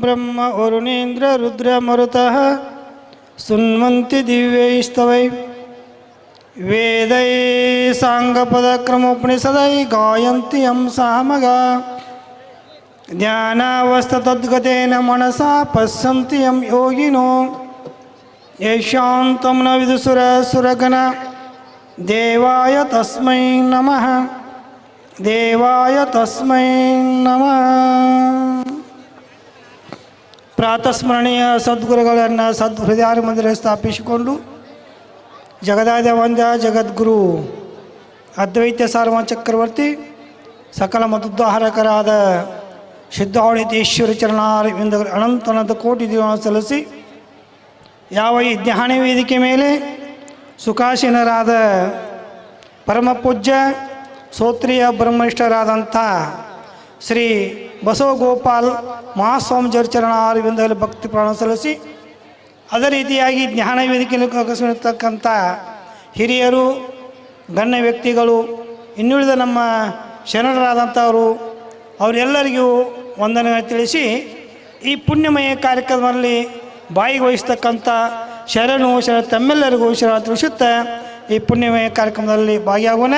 ब्रह्म वरुणेन्द्र रुद्रमरुतः सुन्वन्ति दिव्यैस्तवै। वेदैः साङ्गपदक्रमोपनिषदै गायन्ति हंसामगा ज्ञानावस्थतद्गतेन मनसा पश्यन्ति यं योगिनो। येषां तं न विदुसुरसुरगण देवाय तस्मै नमः। देवाय तस्मै नमः। ಪ್ರಾತಸ್ಮರಣೀಯ ಸದ್ಗುರುಗಳನ್ನು ಸದ್ಹೃದಯ ಮಂದಿರ ಸ್ಥಾಪಿಸಿಕೊಂಡು ಜಗದಾದ ವಂದ್ಯ ಜಗದ್ಗುರು ಅದ್ವೈತ ಸಾರ್ವ ಚಕ್ರವರ್ತಿ ಸಕಲ ಮತೋದ್ಧಾರಕರಾದ ಸಿದ್ಧಾವಳಿತೇಶ್ವರ ಚರಣಾರವಿಂದ ಅನಂತನದ ಕೋಟಿ ದಿನ ಸಲ್ಲಿಸಿ ಯಾವ ಈ ಜ್ಞಾನ ವೇದಿಕೆ ಮೇಲೆ ಸುಖಾಸೀನರಾದ ಪರಮಪೂಜ್ಯ ಸೋತ್ರಿಯ ಬ್ರಹ್ಮನಿಷ್ಠರಾದಂಥ ಶ್ರೀ ಬಸವಗೋಪಾಲ್ ಮಹಾಸ್ವಾಮಿ ಚರಣಾರವಿಂದದಲ್ಲಿ ಭಕ್ತಿ ಪ್ರಾಣ ಸಲ್ಲಿಸಿ, ಅದೇ ರೀತಿಯಾಗಿ ಜ್ಞಾನ ವೇದಿಕೆಯಲ್ಲಿ ಹಿರಿಯರು, ಗಣ್ಯ ವ್ಯಕ್ತಿಗಳು, ಇನ್ನುಳಿದ ನಮ್ಮ ಶರಣರಾದಂಥವರು, ಅವರೆಲ್ಲರಿಗೂ ವಂದನೆ ತಿಳಿಸಿ, ಈ ಪುಣ್ಯಮಯ ಕಾರ್ಯಕ್ರಮದಲ್ಲಿ ಬಾಯಿಗೆ ವಹಿಸ್ತಕ್ಕಂಥ ಶರಣು, ಶರಣ ತಮ್ಮೆಲ್ಲರಿಗೂ ಶರಣ ತಿಳಿಸುತ್ತಾ ಈ ಪುಣ್ಯಮಯ ಕಾರ್ಯಕ್ರಮದಲ್ಲಿ ಭಾಗಿಯಾಗೋಣ.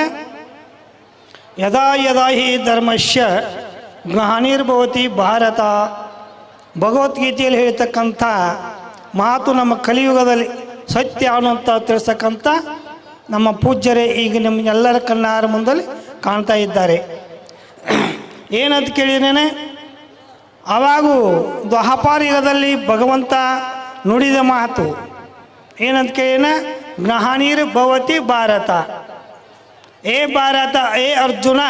ಯದಾ ಯದಾ ಹಿ ಧರ್ಮಶ್ಯ ಗ್ರಹಣಿರ್ಭವತಿ ಭಾರತ. ಭಗವದ್ಗೀತೆಯಲ್ಲಿ ಹೇಳ್ತಕ್ಕಂಥ ಮಾತು ನಮ್ಮ ಕಲಿಯುಗದಲ್ಲಿ ಸತ್ಯ ಅನ್ನುವಂಥ ತಿಳಿಸ್ತಕ್ಕಂಥ ನಮ್ಮ ಪೂಜ್ಯರೇ ಈಗ ನಿಮ್ಮೆಲ್ಲರ ಕಣ್ಣಾರ ಮುಂದಲ್ಲಿ ಕಾಣ್ತಾ ಇದ್ದಾರೆ. ಏನಂತ ಕೇಳಿದೇನೆ ಅವಾಗೂ ದ್ವಾಪಾರಯುಗದಲ್ಲಿ ಭಗವಂತ ನುಡಿದ ಮಾತು ಏನಂತ ಕೇಳಿನ ಗ್ರಹಣೀರ್ ಭವತಿ ಭಾರತ. ಏ ಭಾರತ, ಏ ಅರ್ಜುನ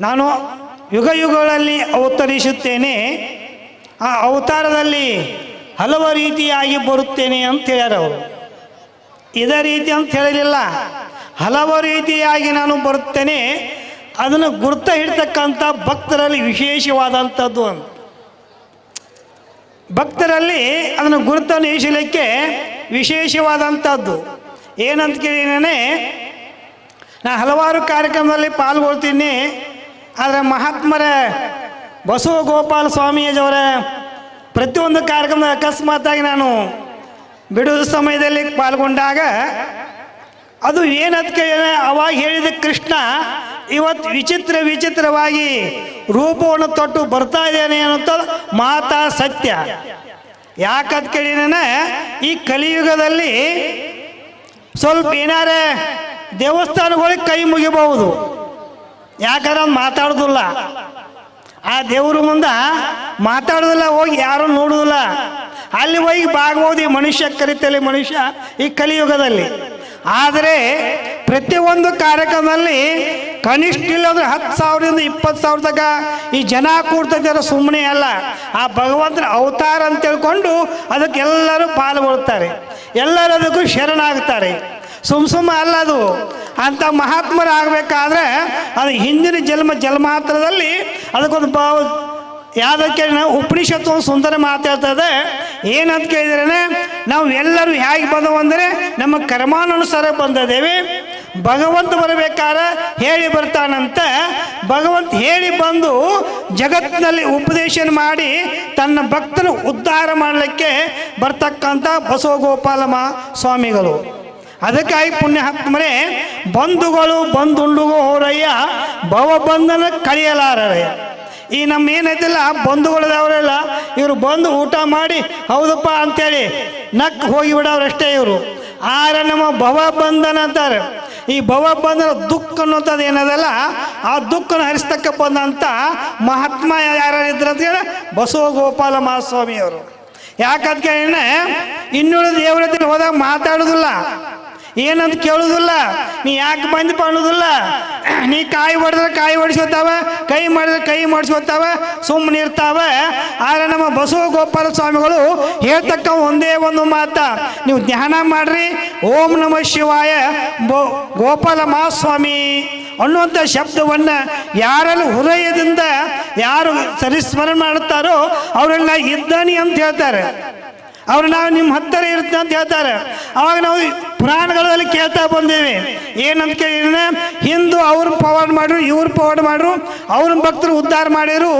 ನಾನು ಯುಗ ಯುಗಗಳಲ್ಲಿ ಅವತರಿಸುತ್ತೇನೆ. ಆ ಅವತಾರದಲ್ಲಿ ಹಲವು ರೀತಿಯಾಗಿ ಬರುತ್ತೇನೆ ಅಂತ ಹೇಳ್ಯಾರ ಅವರು. ಇದೇ ರೀತಿ ಅಂತ ಹೇಳಲಿಲ್ಲ ಹಲವು ರೀತಿಯಾಗಿ ನಾನು ಬರುತ್ತೇನೆ. ಅದನ್ನು ಗುರುತ ಹಿಡ್ತಕ್ಕಂಥ ಭಕ್ತರಲ್ಲಿ ವಿಶೇಷವಾದಂಥದ್ದು ಅಂತ. ಭಕ್ತರಲ್ಲಿ ಅದನ್ನು ಗುರುತನ್ನು ಇಸಲಿಕ್ಕೆ ವಿಶೇಷವಾದಂಥದ್ದು. ಏನಂತ ಕೇಳಿನೇ ನಾ ಹಲವಾರು ಕಾರ್ಯಕ್ರಮದಲ್ಲಿ ಪಾಲ್ಗೊಳ್ತೀನಿ. ಆದರೆ ಮಹಾತ್ಮರ ಬಸವ ಗೋಪಾಲ ಸ್ವಾಮೀಜಿಯವರೇ, ಪ್ರತಿಯೊಂದು ಕಾರ್ಯಕ್ರಮ ಅಕಸ್ಮಾತಾಗಿ ನಾನು ಬಿಡುವ ಸಮಯದಲ್ಲಿ ಪಾಲ್ಗೊಂಡಾಗ ಅದು ಏನದಕ್ಕೆ ಅವಾಗ ಹೇಳಿದ ಕೃಷ್ಣ ಇವತ್ತು ವಿಚಿತ್ರ ವಿಚಿತ್ರವಾಗಿ ರೂಪವನ್ನು ತೊಟ್ಟು ಬರ್ತಾ ಇದ್ದೇನೆ ಅನ್ನುತ್ತ ಮಾತಾ ಸತ್ಯ. ಯಾಕಂತ ಕೇಳಿನ ಈ ಕಲಿಯುಗದಲ್ಲಿ ಸ್ವಲ್ಪ ಏನಾರ ದೇವಸ್ಥಾನಗಳಿಗೆ ಕೈ ಮುಗಿಬಹುದು. ಯಾಕಂದ್ರೆ ಅವ್ನು ಮಾತಾಡೋದಿಲ್ಲ. ಆ ದೇವ್ರ ಮುಂದೆ ಮಾತಾಡೋದಿಲ್ಲ, ಹೋಗಿ ಯಾರು ನೋಡೋದಿಲ್ಲ. ಅಲ್ಲಿ ಹೋಗಿ ಬಾಗ್ಬೋದು ಈ ಮನುಷ್ಯ ಕರಿತಲ್ಲಿ ಮನುಷ್ಯ ಈ ಕಲಿಯುಗದಲ್ಲಿ. ಆದರೆ ಪ್ರತಿಯೊಂದು ಕಾರ್ಯಕ್ರಮದಲ್ಲಿ ಕನಿಷ್ಠ ಇಲ್ಲಂದ್ರೆ ಹತ್ತು ಸಾವಿರದಿಂದ ಇಪ್ಪತ್ತು ಸಾವಿರ ತನಕ ಈ ಜನ ಕೂಡ್ತಿದ್ದಾರೆ ಸುಮ್ಮನೆ ಅಲ್ಲ. ಆ ಭಗವಂತನ ಅವತಾರ ಅಂತ ತಿಳ್ಕೊಂಡು ಅದಕ್ಕೆಲ್ಲರೂ ಪಾಲ್ಗೊಳ್ತಾರೆ. ಎಲ್ಲರೂ ಅದಕ್ಕೂ ಶರಣಾಗ್ತಾರೆ. ಸುಮ್ ಸುಮ್ಮ ಅಲ್ಲ ಅದು. ಅಂಥ ಮಹಾತ್ಮರಾಗಬೇಕಾದ್ರೆ ಅದು ಹಿಂದಿನ ಜನ್ಮ ಜನ್ಮಾಂತರದಲ್ಲಿ ಅದಕ್ಕೊಂದು ಭಾವ ಯಾವುದಕ್ಕೆ ಉಪನಿಷತ್ತು ಒಂದು ಸುಂದರ ಮಾತಾಡ್ತದೆ ಏನಂತ ಕೇಳಿದ್ರೆ ನಾವು ಎಲ್ಲರೂ ಹೇಗೆ ಬಂದವು ಅಂದರೆ ನಮ್ಮ ಕರ್ಮಾನುಸಾರ ಬಂದಿದ್ದೇವೆ. ಭಗವಂತ ಬರಬೇಕಾದ್ರೆ ಹೇಳಿ ಬರ್ತಾನಂತ. ಭಗವಂತ ಹೇಳಿ ಬಂದು ಜಗತ್ತಿನಲ್ಲಿ ಉಪದೇಶ ಮಾಡಿ ತನ್ನ ಭಕ್ತನ ಉದ್ಧಾರ ಮಾಡಲಿಕ್ಕೆ ಬರ್ತಕ್ಕಂಥ ಬಸವಗೋಪಾಲ ಗೋಪಾಲಮ್ಮ ಸ್ವಾಮಿಗಳು. ಅದಕ್ಕಾಗಿ ಪುಣ್ಯ ಪುಣ್ಯಾತ್ಮರೇ ಬಂಧುಗಳು ಬಂದುಂಡುಗೋ ಹೋರಯ್ಯ, ಭವಬಂಧನ ಕಳಿಯಲಾರಯ್ಯ. ಈ ನಮ್ಮ ಏನೈತಿಲ್ಲ, ಬಂಧುಗಳದವರೆಲ್ಲ, ಇವರು ಬಂದು ಊಟ ಮಾಡಿ, ಹೌದಪ್ಪ ಅಂತೇಳಿ ನಕ್ ಹೋಗಿ ಬಿಡೋರಷ್ಟೇ ಇವರು. ಆರ ನಮ್ಮ ಭವ ಬಂಧನ ಅಂತಾರೆ. ಈ ಭವ ಬಂಧನ ದುಃಖ ಅನ್ನೋಂಥದ್ದು ಏನದಲ್ಲ, ಆ ದುಃಖನ ಹರಿಸ್ತಕ್ಕ ಬಂದಂಥ ಮಹಾತ್ಮ ಯಾರಿದ್ರು ಅಂತ ಹೇಳಿ ಬಸವ ಗೋಪಾಲ ಮಹಾಸ್ವಾಮಿಯವರು. ಯಾಕಂತ ಕೇಳಿನ ಇನ್ನುಳಿದ ದೇವರ ಹೋದಾಗ ಮಾತಾಡೋದಿಲ್ಲ. ಏನಂತ ಕೇಳೋದಿಲ್ಲ. ನೀ ಯಾಕೆ ಬಂದಪ್ಪ ಅನ್ನೋದಿಲ್ಲ ನೀ ಕಾಯಿ ಹೊಡೆದ್ರೆ ಕಾಯಿ ಹೊಡಿಸ್ಕೊತಾವ, ಕೈ ಮಾಡಿದ್ರೆ ಕೈ ಮಾಡಿಸ್ಕೊತಾವ ಸುಮ್ಮನೆ ಇರ್ತಾವ. ಆದರೆ ನಮ್ಮ ಬಸವ ಗೋಪಾಲ ಸ್ವಾಮಿಗಳು ಹೇಳ್ತಕ್ಕ ಒಂದೇ ಒಂದು ಮಾತ. ನೀವು ಧ್ಯಾನ ಮಾಡ್ರಿ. ಓಂ ನಮ ಶಿವಾಯ ಬೋ ಗೋಪಾಲ ಮಹಾಸ್ವಾಮಿ ಅನ್ನುವಂಥ ಶಬ್ದವನ್ನು ಯಾರಲ್ಲಿ ಹೃದಯದಿಂದ ಯಾರು ಸರಿಸ್ಮರಣೆ ಮಾಡುತ್ತಾರೋ ಅವರೆಲ್ಲ ಇದ್ದಾನೆ ಅಂತ ಹೇಳ್ತಾರೆ. ಅವ್ರು ನಾವು ನಿಮ್ಮ ಹತ್ತಿರ ಇರುತ್ತೆ ಅಂತ ಹೇಳ್ತಾರೆ. ಅವಾಗ ನಾವು ಪುರಾಣಗಳಲ್ಲಿ ಕೇಳ್ತಾ ಬಂದೇವೆ. ಏನಂತ ಕೇಳಿದ್ರೆ, ಹಿಂದೂ ಅವ್ರನ್ನ ಪವಾಡ ಮಾಡ್ರು ಇವ್ರು ಪವಾಡ್ ಮಾಡ್ರು ಅವ್ರ ಭಕ್ತರು ಉದ್ಧಾರ ಮಾಡಿರು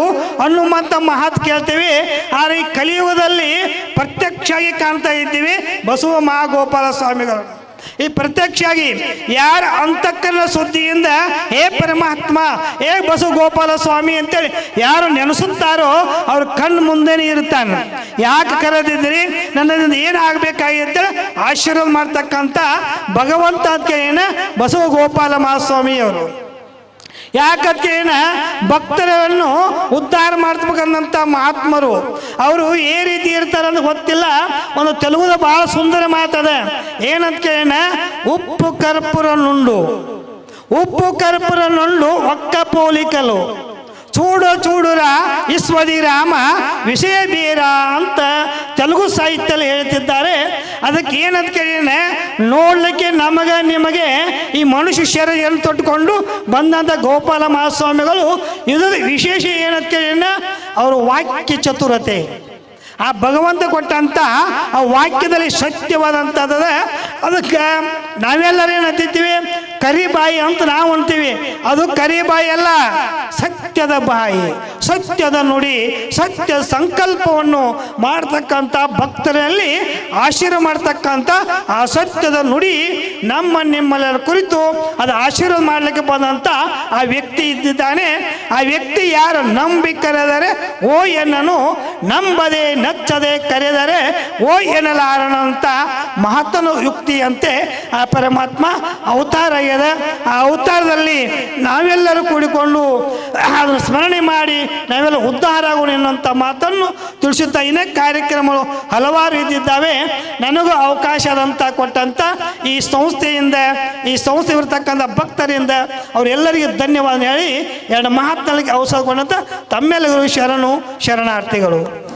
ಹನುಮಂತ ಮಹಾತ್ ಕೇಳ್ತೇವೆ. ಆದರೆ ಈ ಕಲಿಯುಗದಲ್ಲಿ ಪ್ರತ್ಯಕ್ಷವಾಗಿ ಕಾಣ್ತಾ ಇದ್ದೀವಿ ಬಸವ ಮಹಾಗೋಪಾಲ ಸ್ವಾಮಿಗಳು. ಈ ಪ್ರತ್ಯಕ್ಷವಾಗಿ ಯಾರ ಅಂತಃಕರಣ ಸುದ್ದಿಯಿಂದ, ಹೇ ಪರಮಾತ್ಮ, ಹೇ ಬಸವ ಗೋಪಾಲ ಸ್ವಾಮಿ ಅಂತೇಳಿ ಯಾರು ನೆನೆಸುತ್ತಾರೋ ಅವ್ರ ಕಣ್ಣು ಮುಂದೆನೇ ಇರ್ತಾನೆ ಯಾಕೆ ಕರೆದಿದ್ದೀರಿ? ನನ್ನಿಂದ ಏನು ಆಗಬೇಕಾಗಿ ಅಂತೇಳಿ ಆಶೀರ್ವಾದ ಮಾಡ್ತಕ್ಕಂಥ ಭಗವಂತ ಅಂತ ಏನ ಬಸವ ಗೋಪಾಲ ಮಹಾಸ್ವಾಮಿಯವರು. ಯಾಕಂದ್ರೆ ಏನ ಭಕ್ತರನ್ನು ಉದ್ಧಾರ ಮಾಡ್ಬೇಕಂದಂಥ ಮಹಾತ್ಮರು. ಅವರು ಏ ರೀತಿ ಇರ್ತಾರೆ ಅಂತ ಗೊತ್ತಿಲ್ಲ. ಒಂದು ತೆಲುಗುದ ಬಹಳ ಸುಂದರ ಮಾತದ ಏನಂತ ಕೇಳಿನ ಉಪ್ಪು ಕರ್ಪೂರ ನುಂಡು ಉಪ್ಪು ಕರ್ಪೂರ ನುಂಡು ಒಕ್ಕ ಪೋಲಿಕಲು ಚೂಡು ಚೂಡುರ ಈಶ್ವರಿ ರಾಮ ವಿಷಯ ಬೀರ ಅಂತ ತೆಲುಗು ಸಾಹಿತ್ಯದಲ್ಲಿ ಹೇಳ್ತಿದ್ದಾರೆ. ಅದಕ್ಕೆ ಏನಂತ ಕೇಳಿದ್ರೆ, ನೋಡಲಿಕ್ಕೆ ನಮಗೆ ನಿಮಗೆ ಈ ಮನುಷ್ಯ ಶರೀರನ್ನು ತೊಟ್ಟುಕೊಂಡು ಬಂದಂಥ ಗೋಪಾಲ ಮಹಾಸ್ವಾಮಿಗಳು ಇದರ ವಿಶೇಷ ಏನಂತ ಕೇಳಿದ್ರೆ, ಅವರು ವಾಕ್ಯ ಚತುರತೆ. ಆ ಭಗವಂತ ಕೊಟ್ಟಂತ ಆ ವಾಕ್ಯದಲ್ಲಿ ಸತ್ಯವಾದಂಥದ್ದು ಅದಕ್ಕೆ ನಾವೆಲ್ಲರೂ ಏನಂತಿದ್ದೀವಿ ಕರಿಬಾಯಿ ಅಂತ ನಾವು ಅಂತೀವಿ. ಅದು ಕರಿಬಾಯಿ ಅಲ್ಲ, ಸತ್ಯದ ಬಾಯಿ. ಸತ್ಯದ ನುಡಿ, ಸತ್ಯ ಸಂಕಲ್ಪವನ್ನು ಮಾಡ್ತಕ್ಕಂಥ ಭಕ್ತರಲ್ಲಿ ಆಶೀರ್ವ ಮಾಡ್ತಕ್ಕಂಥ ಆ ಸತ್ಯದ ನುಡಿ ನಮ್ಮ ನಿಮ್ಮಲ್ಲರ ಕುರಿತು ಅದು ಆಶೀರ್ವಾದ ಮಾಡಲಿಕ್ಕೆ ಬಂದಂಥ ಆ ವ್ಯಕ್ತಿ ಇದ್ದಿದ್ದಾನೆ. ಆ ವ್ಯಕ್ತಿ ಯಾರು ನಂಬಿ ಕರೆದರೆ, ಓ ಎನ್ನನು ನಂಬದೆ ನಚ್ಚದೆ ಕರೆದರೆ, ಓ ಎನ್ನಲಾರನಂತ ಮಹತ್ತನ ಯುಕ್ತಿಯಂತೆ ಆ ಪರಮಾತ್ಮ ಅವತಾರ ಆಗ್ಯದ. ಆ ಅವತಾರದಲ್ಲಿ ನಾವೆಲ್ಲರೂ ಕೂಡಿಕೊಂಡು ಅದನ್ನು ಸ್ಮರಣೆ ಮಾಡಿ ನಾವೆಲ್ಲ ಉದ್ಧಾರ ಆಗೋಣ ಎನ್ನುವಂಥ ಮಾತನ್ನು ತಿಳಿಸುತ್ತಾ ಇನ್ನೇ ಕಾರ್ಯಕ್ರಮಗಳು ಹಲವಾರು ಇದ್ದಿದ್ದಾವೆ. ನನಗೂ ಅವಕಾಶ ಆದಂಥ ಕೊಟ್ಟಂಥ ಈ ಸಂಸ್ಥೆಯಿಂದ ಈ ಸಂಸ್ಥೆ ಇರತಕ್ಕಂಥ ಭಕ್ತರಿಂದ ಅವರೆಲ್ಲರಿಗೆ ಧನ್ಯವಾದ ಹೇಳಿ ಎರಡು ಮಹಾತ್ಮಗಳಿಗೆ ಅವಸರಗೊಂಡಂಥ ತಮ್ಮೆಲ್ಲರಿಗೂ ಶರಣು ಶರಣಾರ್ಥಿಗಳು.